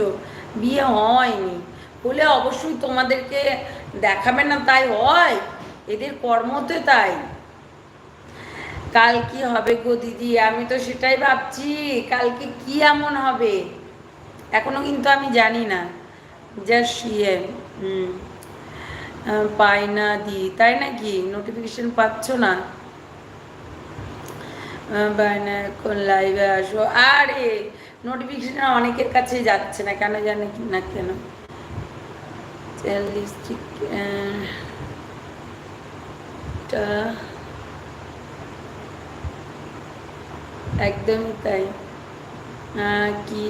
শুনছো বিয়ে হয়নি। হলে অবশ্যই তোমাদেরকে দেখাবে না, তাই হয়? এদের কর্মতে তাই। কাল কি হবে গো দিদি? আমি তো সেটাই ভাবছি। কালকে কি এমন হবে? এখনও কিন্তু আমি জানি না। জাস্ট ইয়ে পাই না দি। তাই নাকি? নোটিফিকেশন পাচ্ছ না? লাইভে আসো। আরে নোটিফিকেশন অনেকের কাছে যাচ্ছে না, কেন জানে কি না কেন। লিপস্টিক একদমই তাই। কি,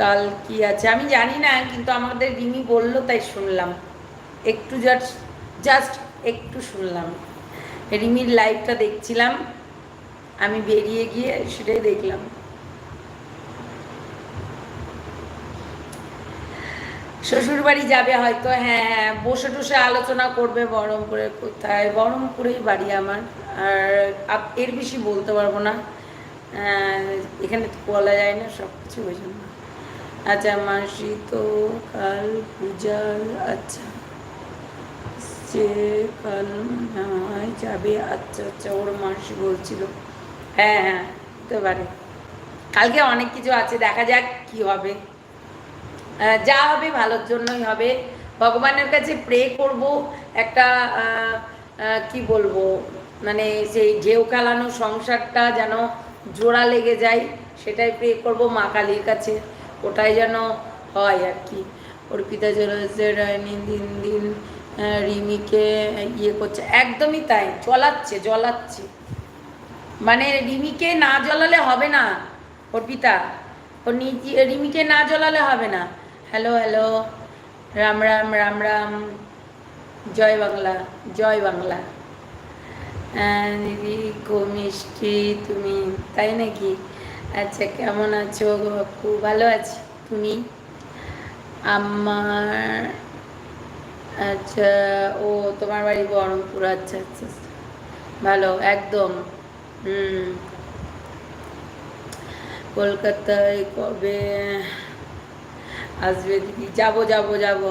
কাল কি আছে? আমি জানি না, কিন্তু আমাদের রিমি বলল তাই শুনলাম। একটু জাস্ট জাস্ট একটু শুনলাম। রিমির লাইভটা দেখছিলাম। আমি বেরিয়ে গিয়ে সেটাই দেখলাম। শ্বশুর বাড়ি যাবে হয়তো হ্যাঁ হ্যাঁ বসে টসে আলোচনা করবে বহরমপুরে কোথায় বহরমপুরেই বাড়ি আমার। আর এর বেশি বলতে পারব না। আহ, এখানে তো বলা যায় না সব কিছু ওই জন্য। আচ্ছা মাসি তো কাল পূজার আচ্ছা। সে কাল যাবে আচ্ছা আচ্ছা ওর মাসি বলছিল। হ্যাঁ হ্যাঁ হতে পারে। কালকে অনেক কিছু আছে দেখা যাক কি হবে। যা হবে ভালোর জন্যই হবে। ভগবানের কাছে প্রে করব, একটা কি বলব মানে সেই ঢেউ খেলানো সংসারটা যেন জোড়া লেগে যায়, সেটাই প্রে করব মা কালীর কাছে। ওটাই যেন হয় আর কি। অর্পিতা চলেছে দিন দিন রিমিকে ইয়ে করছে। একদমই তাই, জ্বলাচ্ছে জ্বলাচ্ছে। মানে রিমিকে না জ্বলালে হবে না, অর্পিতা। ও রিমিকে না জ্বলালে হবে না। হ্যালো হ্যালো রাম রাম রাম রাম জয় বাংলা জয় বাংলা দিদি খুব মিষ্টি তুমি তাই নাকি? আচ্ছা কেমন আছো গো বাপু ভালো আছি। তুমি? আমার আচ্ছা ও তোমার বাড়ি বহরমপুর। আচ্ছা আচ্ছা আচ্ছা। ভালো, একদম। হুম। কলকাতায় কবে আসবে দিদি। যাব যাব যাব।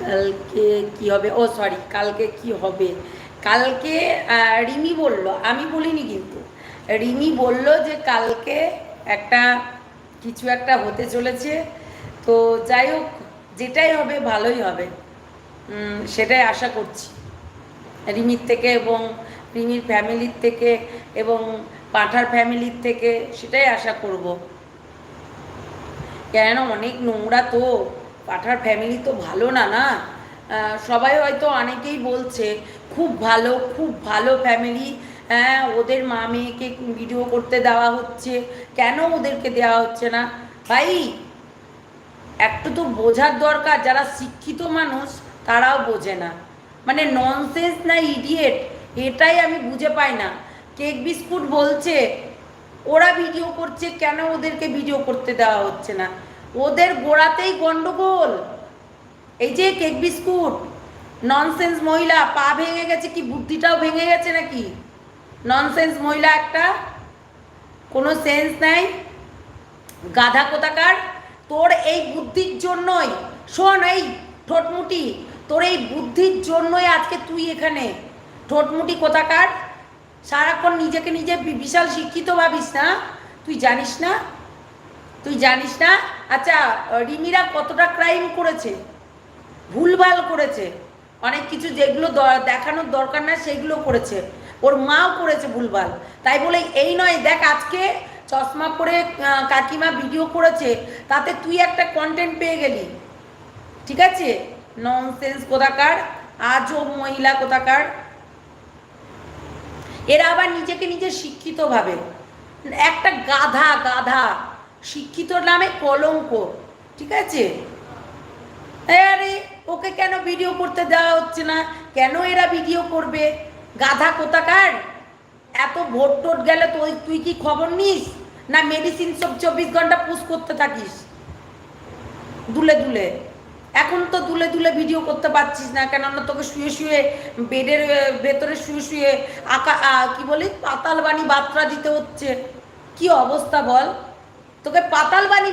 কালকে কি হবে? ও সরি কালকে কি হবে? কালকে রিমি বলল, আমি বলিনি কিন্তু। রিমি বলল যে কালকে একটা, কিছু একটা হতে চলেছে। তো যাই হোক, যেটাই হবে ভালোই হবে। সেটাই আশা করছি। রিমির থেকে এবং রিমির ফ্যামিলির থেকে এবং পাঠার ফ্যামিলির থেকে সেটাই আশা করব। কেন? অনেক নোংরা তো। পাঠার ফ্যামিলি তো ভালো না না? সবাই হয়তো অনেকেই বলছে, খুব ভালো খুব ভালো ফ্যামিলি হ্যাঁ ওদের মা মেয়েকে ভিডিও করতে দেওয়া হচ্ছে। কেন ওদেরকে দেওয়া হচ্ছে না? ভাই, একটু তো বোঝার দরকার, যারা শিক্ষিত মানুষ, তারাও বোঝে না। মানে ননসেন্স না ইডিয়েট এটাই আমি বুঝে পাই না। কেক বিস্কুট বলছে ওরা ভিডিও করছে, কেন ওদেরকে ভিডিও করতে দেওয়া হচ্ছে না? ওদের গোড়াতেই গন্ডগোল। এই যে কেক বিস্কুট ননসেন্স মহিলা, পা ভেঙে গেছে কি, বুদ্ধিটাও ভেঙে গেছে নাকি? ননসেন্স মহিলা একটা। কোনো সেন্স নাই। গাধা কোথাকার? তোর এই বুদ্ধির জন্যই, শোন এই ঠোঁটমুটি, তোর এই বুদ্ধির জন্যই আজকে তুই এখানে। ঠোঁটমুটি কোথাকার? সারাক্ষণ নিজেকে নিজে বিশাল শিক্ষিত ভাবিস না? তুই জানিস না? তুই জানিস না? আচ্ছা রিমিরা কতটা ক্রাইম করেছে? ভুলভাল করেছে। অনেক কিছু যেগুলো দেখানোর দরকার না, সেগুলো করেছে। ওর মাও করেছে ভুলভাল। তাই বলে এই নয়, দেখ আজকে চশমা পরে কাকিমা ভিডিও করেছে, তাতে তুই একটা কন্টেন্ট পেয়ে গেলি। ঠিক আছে? ননসেন্স কোথাকার? আজও মহিলা কোথাকার? এরা আবার নিজেকে নিজে শিক্ষিত ভাবে একটা গাধা গাধা শিক্ষিত নামে কলঙ্ক, ঠিক আছে? আরে, ওকে কেন ভিডিও করতে দেওয়া হচ্ছে না? কেন এরা ভিডিও করবে? গাধা কোথাকার? এত ভোট টোট গেলে তুই তুই কি খবর নিস? না মেডিসিন সব চব্বিশ ঘণ্টা পুশ করতে থাকিস? দুলে দুলে। এখন তো দুলে দুলে ভিডিও করতে পারছিস না, কেননা তোকে শুয়ে শুয়ে বেডের ভেতরে শুয়ে শুয়ে আঁকা কি বলি পাতাল বাণী বার্তা দিতে হচ্ছে। কি অবস্থা বল? তোকে পাতাল বাণী